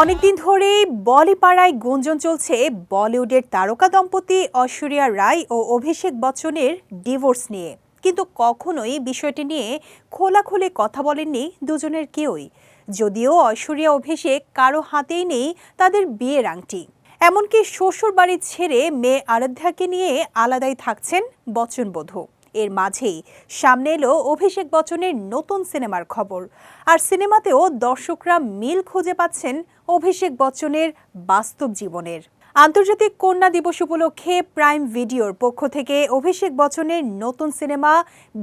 অনেকদিন ধরেই বলিপাড়ায় গুঞ্জন চলছে বলিউডের তারকা দম্পতি ঐশ্বরিয়া রায় ও অভিষেক বচ্চনের ডিভোর্স নিয়ে। কিন্তু কখনোই বিষয়টি নিয়ে খোলাখুলি কথা বলেননি দুজনের কেউই। যদিও ঐশ্বরিয়া, অভিষেক কারও হাতেই নেই তাদের বিয়ের আংটি। এমনকি শ্বশুর বাড়ি ছেড়ে মেয়ে আরাধ্যাকে নিয়ে আলাদাই থাকছেন বচ্চন বধূ। এর মাঝেই। সামনে এলো অভিষেক বচ্চনের নতুন সিনেমার খবর। আর সিনেমাতেও দর্শকরা মিল খুঁজে পাচ্ছেন অভিষেক বচ্চনের বাস্তব জীবনের। আন্তর্জাতিক কন্যা দিবস উপলক্ষে প্রাইম ভিডিওর পক্ষ থেকে অভিষেক বচ্চনের নতুন সিনেমা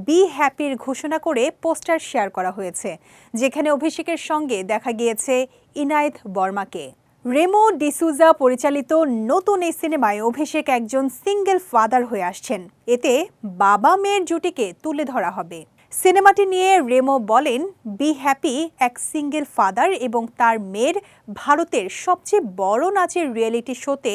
বি হ্যাপির ঘোষণা করে পোস্টার শেয়ার করা হয়েছে, যেখানে অভিষেকের সঙ্গে দেখা গিয়েছে ইনায়েত বর্মাকে। রেমো ডিসুজা পরিচালিত নতুন এই সিনেমায় অভিষেক একজন সিঙ্গেল ফাদার হয়ে আসছেন। এতে বাবা মেয়ের জুটিকে তুলে ধরা হবে। সিনেমাটি নিয়ে রেমো বলেন বি হ্যাপি এক সিঙ্গেল ফাদার এবং তার মেয়ের ভারতের সবচেয়ে বড় নাচের রিয়েলিটি শোতে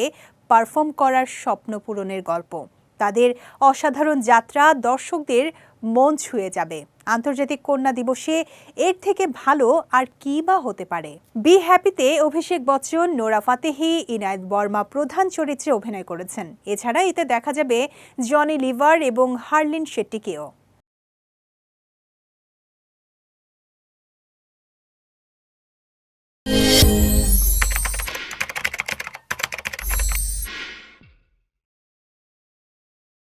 পারফর্ম করার স্বপ্ন পূরণের গল্প। তাদের অসাধারণ যাত্রা দর্শকদের মন ছুঁয়ে যাবে। আন্তর্জাতিক কন্যা দিবসে এর থেকে ভালো আর কি বা হতে পারে? বি হ্যাপিতে অভিষেক বচ্চন, নোরা ফাতেহি, ইনায়ত বর্মা প্রধান চরিত্রে অভিনয় করেছেন। এছাড়া এতে দেখা যাবে জনি লিভার এবং হার্লিন শেট্টিকেও।